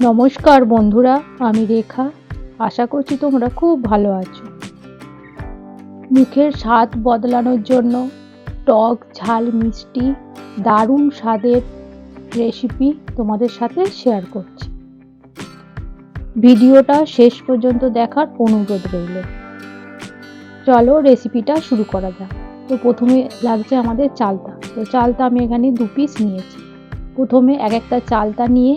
নমস্কার বন্ধুরা, আমি রেখা। আশা করছি তোমরা খুব ভালো আছো। মুখের স্বাদ বদলানোর জন্য টক ঝাল মিষ্টি, দারুণ স্বাদের রেসিপি তোমাদের সাথে শেয়ার করছি। ভিডিওটা শেষ পর্যন্ত দেখার অনুরোধ রইল। চলো রেসিপিটা শুরু করা যাক। তো প্রথমে লাগছে আমাদের চালতা তো চালতা আমি এখানে দু পিস নিয়েছি। প্রথমে এক একটা চালতা নিয়ে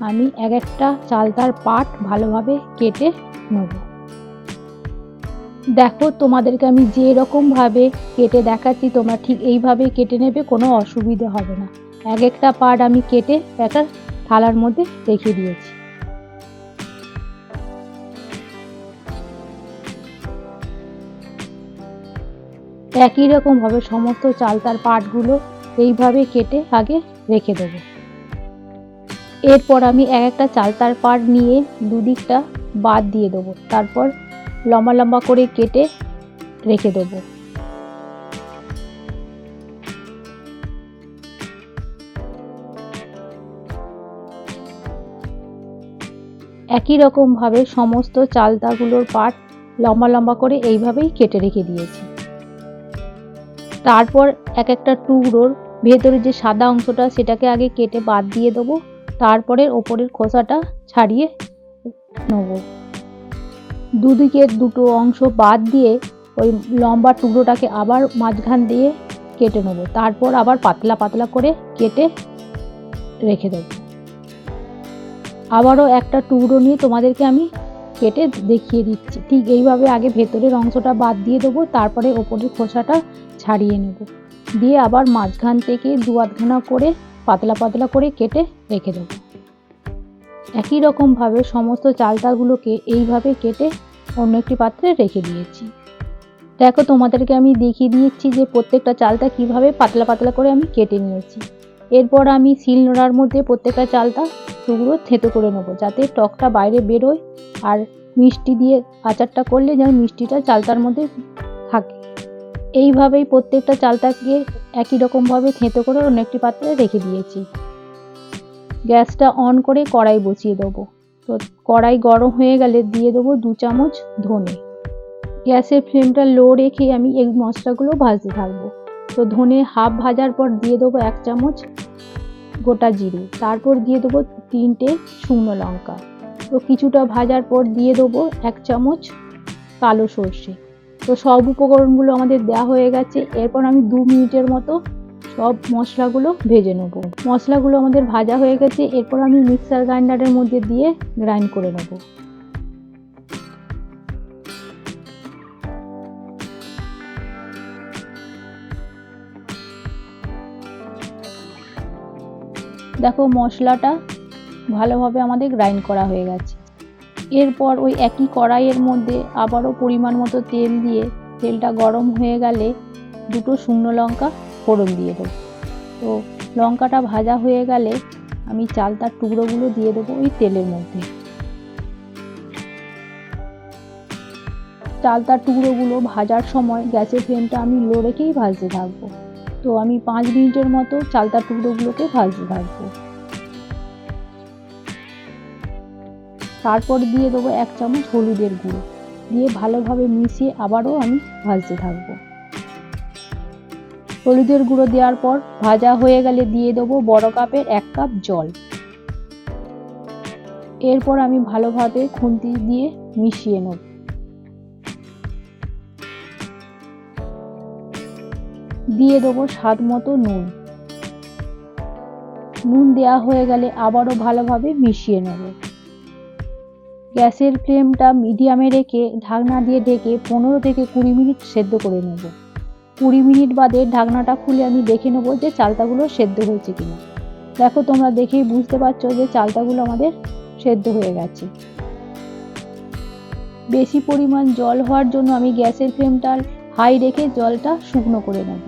আমি এক একটা চালতার পাট ভালোভাবে কেটে নেব। দেখো, তোমাদেরকে আমি যে রকমভাবে কেটে দেখাচ্ছি, তোমরা ঠিক এইভাবে কেটে নেবে, কোনো অসুবিধে হবে না। এক একটা পাট আমি কেটে একটা থালার মধ্যে রেখে দিয়েছি। একই রকমভাবে সমস্ত চালতার পাটগুলো এইভাবে কেটে আগে রেখে দেবো। এরপর আমি এক একটা চালতার পাট নিয়ে দুদিকটা বাদ দিয়ে দেবো। তারপর লম্বা লম্বা করে কেটে রেখে দেবো। একই রকমভাবে সমস্ত চালতাগুলোর পাট লম্বা লম্বা করে এইভাবেই কেটে রেখে দিয়েছি। তারপর এক একটা টুকরোর ভেতরে যে সাদা অংশটা সেটাকে আগে কেটে বাদ দিয়ে দেবো। তারপরে ওপরের খোসাটা ছাড়িয়ে নেব। দুদিকের দুটো অংশ বাদ দিয়ে ওই লম্বা টুকরোটাকে আবার মাঝখান দিয়ে কেটে নেব। তারপর আবার পাতলা পাতলা করে কেটে রেখে দেবো। আবারও একটা টুকরো নিয়ে তোমাদেরকে আমি কেটে দেখিয়ে দিচ্ছি। ঠিক এইভাবে আগে ভেতরের অংশটা বাদ দিয়ে দেবো, তারপরে ওপরের খোসাটা ছাড়িয়ে নেব। দিয়ে আবার মাঝখান থেকে দু আধখানা করে পাতলা পাতলা করে কেটে রেখে দেবো। একই রকমভাবে সমস্ত চালতাগুলোকে এইভাবে কেটে অন্য একটি পাত্রে রেখে দিয়েছি। দেখো, তোমাদেরকে আমি দেখিয়ে দিয়েছি যে প্রত্যেকটা চালটা কীভাবে পাতলা পাতলা করে আমি কেটে নিয়েছি। এরপর আমি শিল নোড়ার মধ্যে প্রত্যেকটা চালটা টুকরো থেতো করে নেব, যাতে টকটা বাইরে বেরোয় আর মিষ্টি দিয়ে আচারটা করলে যেন মিষ্টিটা চালতার মধ্যে থাকে। এইভাবেই প্রত্যেকটা চালটাকে একই রকমভাবে থেঁতো করে অন্য একটি পাত্রে রেখে দিয়েছি। গ্যাসটা অন করে কড়াই বসিয়ে দেবো। তো কড়াই গরম হয়ে গেলে দিয়ে দেবো দু চামচ ধনে। গ্যাসের ফ্লেমটা লো রেখে আমি এই মশলাগুলো ভাজতে থাকব। তো ধনে হাফ ভাজার পর দিয়ে দেবো এক চামচ গোটা জিরে। তারপর দিয়ে দেবো তিনটে শুকনো লঙ্কা। তো কিছুটা ভাজার পর দিয়ে দেবো এক চামচ কালো সর্ষে। তো সব উপকরণগুলো আমাদের দেওয়া হয়ে গেছে। এরপর আমি দু মিনিটের মতো সব মশলাগুলো ভেজে নেব। মশলাগুলো আমাদের ভাজা হয়ে গেছে। এরপর আমি মিক্সার গ্রাইন্ডারের মধ্যে দিয়ে গ্রাইন্ড করে নেব। দেখো মশলাটা ভালোভাবে আমাদের গ্রাইন্ড করা হয়ে গেছে। এরপর ওই একই কড়াইয়ের মধ্যে আবারও পরিমাণ মতো তেল দিয়ে তেলটা গরম হয়ে গেলে দুটো শুকনো লঙ্কা ফোড়ন দিয়ে দেবো। তো লঙ্কাটা ভাজা হয়ে গেলে আমি চালতার টুকরোগুলো দিয়ে দেবো ওই তেলের মধ্যে। চালতার টুকরোগুলো ভাজার সময় গ্যাসের ফ্লেমটা আমি লো রেখেই ভাজতে থাকব। তো আমি পাঁচ মিনিটের মতো চালতার টুকরোগুলোকে ভাজতে থাকব। তারপর দিয়ে দেবো এক চামচ হলুদের গুঁড়ো। দিয়ে ভালোভাবে মিশিয়ে আবারও আমি ভাজতে থাকব। হলুদের গুঁড়ো দেওয়ার পর ভাজা হয়ে গেলে দিয়ে দেবো বড় কাপের এক কাপ জল। এরপর আমি ভালোভাবে খুন্তি দিয়ে মিশিয়ে নেব। দিয়ে দেবো স্বাদ মতো নুন। নুন দেওয়া হয়ে গেলে আবারও ভালোভাবে মিশিয়ে নেব। গ্যাসের ফ্লেমটা মিডিয়ামে রেখে ঢাকনা দিয়ে ঢেকে পনেরো থেকে কুড়ি মিনিট সেদ্ধ করে নেব। কুড়ি মিনিট বাদে ঢাকনাটা খুলে আমি দেখে নেব যে চালতাগুলো সেদ্ধ হয়েছে কিনা। দেখো, তোমরা দেখেই বুঝতে পারছ যে চালতাগুলো আমাদের সেদ্ধ হয়ে গেছে। বেশি পরিমাণ জল হওয়ার জন্য আমি গ্যাসের ফ্লেমটা হাই রেখে জলটা শুকনো করে নেব।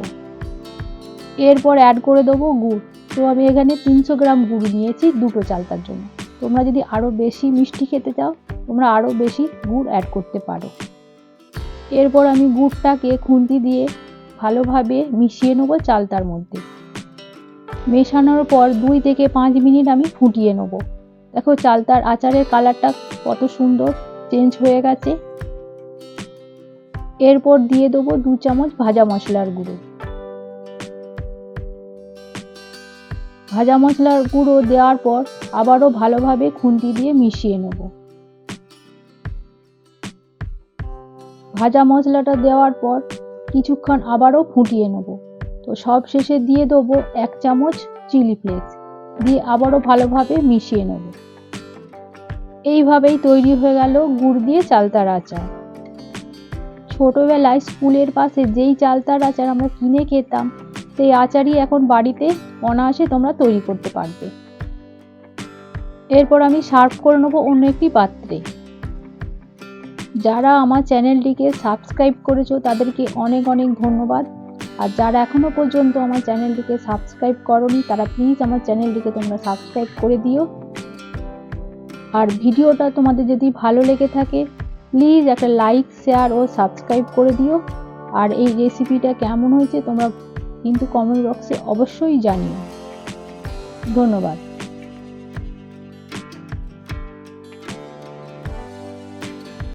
এরপর অ্যাড করে দেবো গুড়। তো আমি এখানে তিনশো গ্রাম গুড় নিয়েছি দুটো চালতার জন্য। তোমরা যদি আরও বেশি মিষ্টি খেতে চাও, তোমরা আরও বেশি গুড় অ্যাড করতে পারো। এরপর আমি গুড়টাকে খুন্তি দিয়ে ভালোভাবে মিশিয়ে নেব চালতার মধ্যে। মেশানোর পর দুই থেকে পাঁচ মিনিট আমি ফুটিয়ে নেব। দেখো চালতার আচারের কালারটা কত সুন্দর চেঞ্জ হয়ে গেছে। এরপর দিয়ে দেবো দু চামচ ভাজা মশলার গুঁড়ো। ভাজা মশলার গুঁড়ো দেওয়ার পর আবারও ভালোভাবে খুন্তি দিয়ে মিশিয়ে নেব। ভাজা মশলাটা দেওয়ার পর কিছুক্ষণ আবারও ফুটিয়ে নেব। তো সব শেষে দিয়ে দেবো এক চামচ চিলি ফ্লেক্স। দিয়ে আবারও ভালোভাবে মিশিয়ে নেব। এইভাবেই তৈরি হয়ে গেল গুড় দিয়ে চালতার আচার। ছোটোবেলায় স্কুলের পাশে যেই চালতার আচার আমরা কিনে খেতাম, সেই আচারই এখন বাড়িতে অনায়াসে তোমরা তৈরি করতে পারবে। এরপর আমি সার্ভ করে নেব অন্য একটি পাত্রে। যারা আমার চ্যানেলটিকে সাবস্ক্রাইব করেছ, তাদেরকে অনেক অনেক ধন্যবাদ। আর যারা এখনও পর্যন্ত আমার চ্যানেলটিকে সাবস্ক্রাইব করনি, তারা প্লিজ আমার চ্যানেলটিকে তোমরা সাবস্ক্রাইব করে দিও। আর ভিডিওটা তোমাদের যদি ভালো লেগে থাকে প্লিজ একটা লাইক শেয়ার ও সাবস্ক্রাইব করে দিও। আর এই রেসিপিটা কেমন হয়েছে, তোমরা কিন্তু কমেন্ট বক্সে অবশ্যই জানিও। ধন্যবাদ।